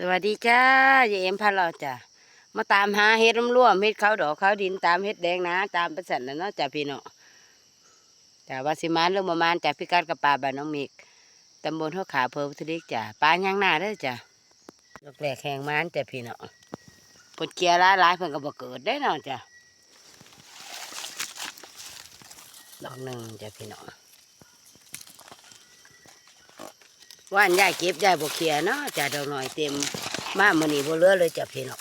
สวัสดีจ้าเยเอ็มพาเราจ้ะมาตามหาเห็ดร่วมๆเห็ดเขาดอกเขาดินตามเห็ดแดงนะ ตามประสันนะเนาะจ้ะพี่เนาะจ้ะวาสิมานเรื่องประมาณจ้ะพิการกับปลาบ้านน้องมิกตำบลหัวขาเภอพุทธิกจ้ะปลาย่างหน้าเด้จ้ะลูกแหลกแหงมานจ้ะพี่เนาะปนเกียร์ร้ายร้ายๆเพิ่นก็บ่เกิดได้เนาะจ้ะดอกหนึ่งจ้ะพี่เนาะ ว่านยายเก็บยายบ่เคลียเนาะจ้ะดอกหน่อยเต็มมามื้อนี้บ่เลือเลยจ้ะพี่น้อง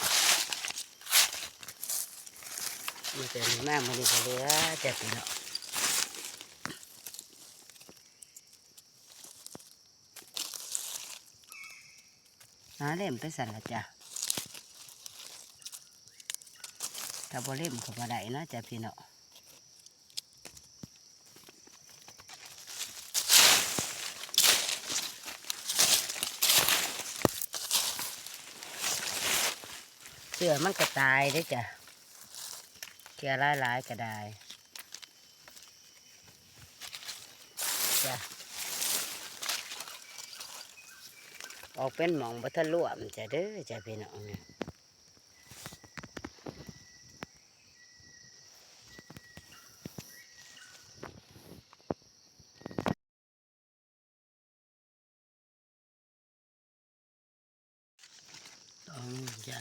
มันจะมีมามื้อนี้บ่เลือจ้ะพี่น้องหาเล่มไปสั่นละจ้ะถ้าบ่เล่มก็บ่ได้นะจ้ะพี่น้อง เสือมันก็ตายได้จ้ะเกลือหลายๆก็ได้จ้ะออกเป็นหมองบัทะลวมจ้ะเด้อจ้ะพี่น้องเนี่ยต้องจ้ะ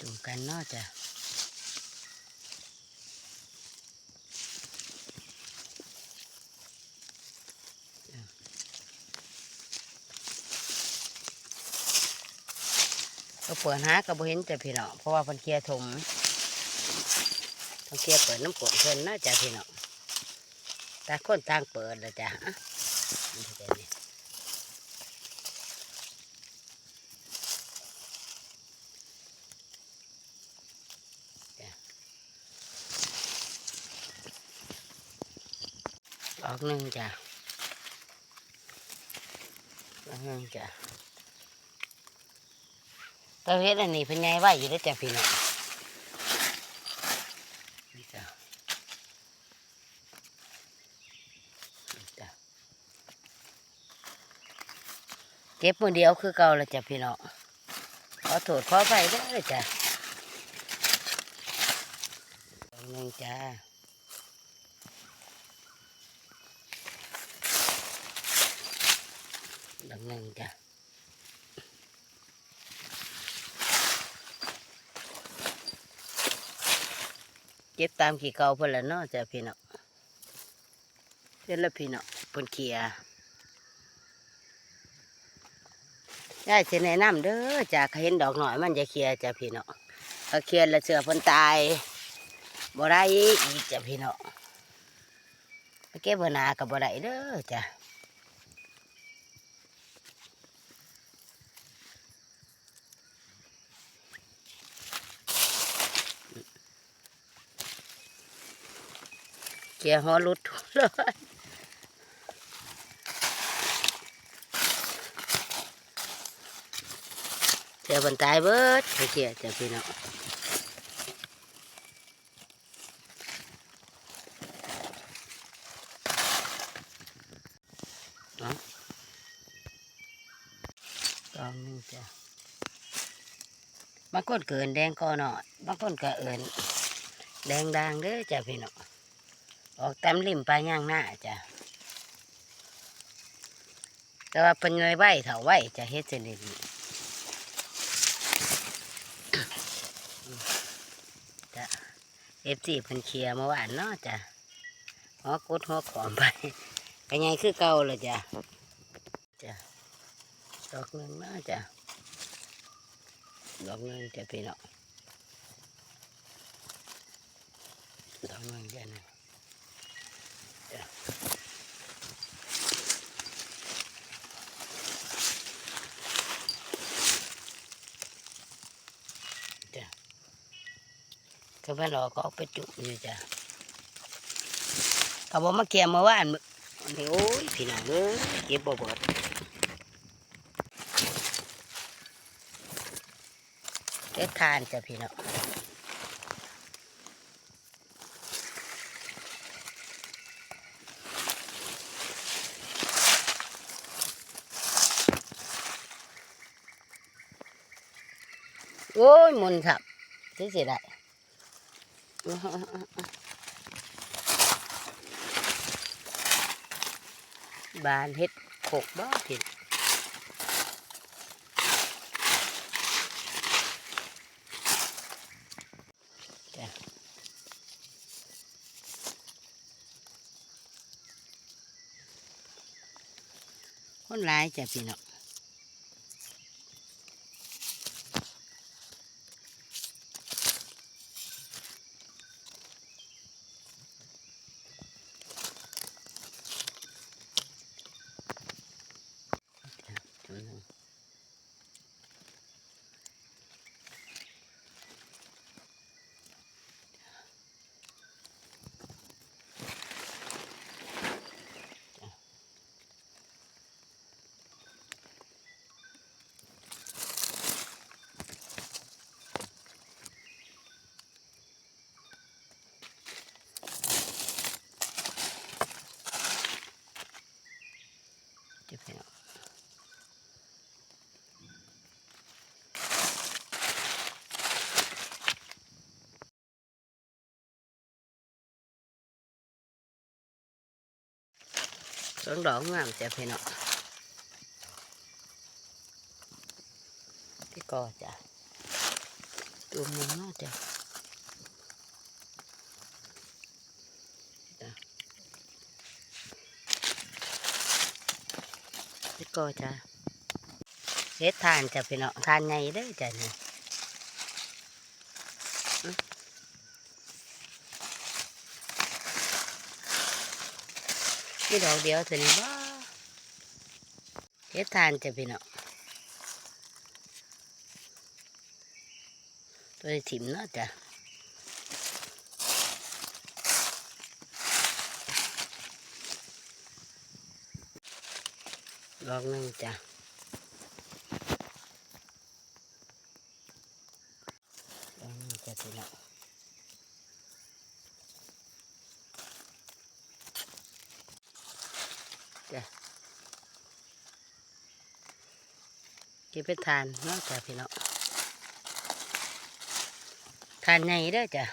จุ่ม กันเนาะจ้ะก็เปิดหาก็บ่เห็นจะพี่น้องเพราะว่าพิ่นเคียร์ถมพิ่นเคียร์เปิดน้ำกรดเพิ่นเนาจะพี่น้องต่างคนต่างเปิดแล้วจ้ะ อกหนึ่งจ้ะดอกหนึ่งจ้ะตาเฮ็ดอันนี้เป็นไงไหวอยู่ได้จ้ะพี่น้องนี่จ้ะเก็บมือเดียวคือเก่าล้วจ้ะพี่น้องขอโทษขอไปได้อจ้ะหนึ่งจ้า ดอก หนึ่งจ้ะเก็บตามขี่เกาเพิ่อนละเนาะจ้ะพี่น้องเดี๋ยวละพี่น้องพนเขียยายจะแนะนำเด้อจ้ะเขาเห็นดอกหน่อยมันจะเคลียจ้ะพี่น้องเขาเคลียร์แล้วเสือพนตายบ่ได้อีกจ้ะพี่น้องไปเก็บบอหนากับบ่ได้เด้อจ้ะ กียร์หัวหลุเลยเจ้าบนตายเบิดไปเกียร์เจ้าพี่น้องตองนึงจ้ะบางคนเกินแดงก็หน่อยบางคนก็เอินแดงดังเด้อจ้ะพี่น้อง ออกตามริมปลาย่างหน้าจ้ะแต่ว่าเป็นไงไหวเถาไหวจะเฮ็ดเสนิทจ้ะเอฟซีเพิ่นเคลียร์เมื่อวานเนาะจ้ะหัวกุดหัวขอมไปเป็นไงคือเก่าเลยจ้ะจ้ะดอกหนึ่งเนาะจ้ะดอกหนึ่งจะพี่น้องดอกหนึ่งจ้ะนะ ก็ไปหรอกเขาไปจุอยู่จ้ะเขาบอกมาเกี่ยมาว่านนี่โอ้ยพี่น้องเอ้ยเก็บบ่เบิเก็บทานจ้ะพี่น้องโอ้ยมุนครับที่สิได้ บานเฮ็ดโขกบ่ผิดจ้ะคนร้ายจะพี่น้อง เก็บให้เอาสองดอกงามจ้ะพี่น้องพี่กอจ้ะตัวมันมากจ้ะจ้ะ พี่กอจ้ะเฮ็ดทานจะพี่น้องทานไงเด้อจ้ะนี่อื้อนี่ดอกเดียวเท่านี้บ่เฮ็ดทานจะพี่น้องตัวนี้ถิ่มเนาะจ้ะ ดอกหนึงจ้ะดอกหนึงจ้ะพี่น้องจ้ะเก็บไปทานเนาะจ้ะพี่น้องทานไงเด้อจ้ะ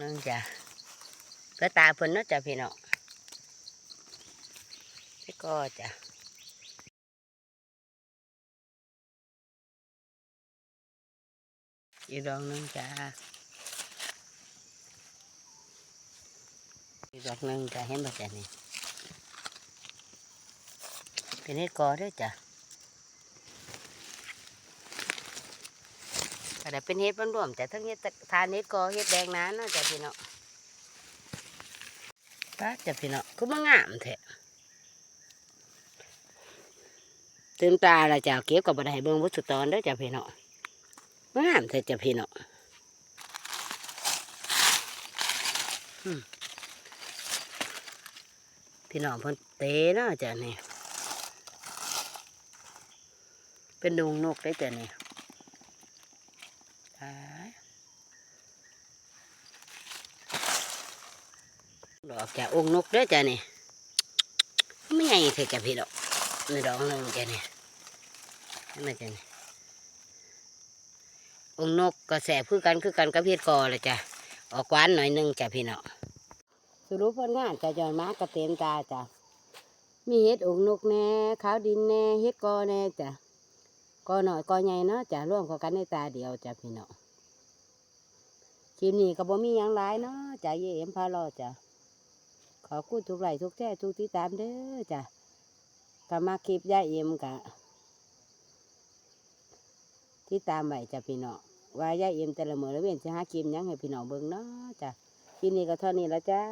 หนึงจ้ะเพื่อตาเพิ่นเนาะจ้ะพี่น้องพี่ก็จ้ะอีดอกหนึงจ้ะอีดอกนึงจ้ะเห็นบ่จ้ะนี่เป็นเฮ็ดกอเด้วยจ้ะ ก็ได้เป็นเฮ็ดมันรวมแต่ทั้งเฮ็ดทานเฮ็ดกอเฮ็ดแดงนั้นเนาะจ้ะพี่เน้องป้าจ้ะพี่เน้องคือมันงามแท้ตื่นตาละจ้ะเก็บกับบ่ไดเบิ่งวัตถุตอนเด้อจ้ะพี่เน้องมันงามแท้จ้ะพี่เน้องอืมพี่น้องพิ่นเตะเนาะจ้ะนี่เป็นดวงนกได้จ้ะนี่ ตายดอกจากองค์นกเด้อจ้ะนี่ไม่ใหญ่เท่าจ้ะพี่ดอกนี่ดอกหนึงจ้ะนี่เห็นไหมจ้ะนี่องค์นกก็แสบคือกันคือกันกับเพียกอเลยจ้ะออกหวานหน่อยหนึงจ้ะพี่น้องสรุปผลงานจ้ะจอนมากระเต็มตาจ้ะมีเห็ดองค์นกแน่ขาวดินแน่เห็ดกอแน่จ้ะ กอหน่อยกอใหญ่เนาะจะร่วมเข้ากันในตาเดียวจ้ะพี่น้องคลิปนี้ก็บ่มีหยังหลายเนาะจ้ะเยเอ็มพารอจ้ะขอบคุณทุกไหลทุกแท้ทุกติดตามเด้อจ้ะก็มาคลิปยาเอ็มกะที่ตามไว้จ้ะพี่น้องว่ายาเอ็มแต่ละมื้อละเว้นจะหาคลิปยังให้พี่น้องเบิ่งเนาะจ้ะคลิปนี้ก็เท่านี้ละจ้า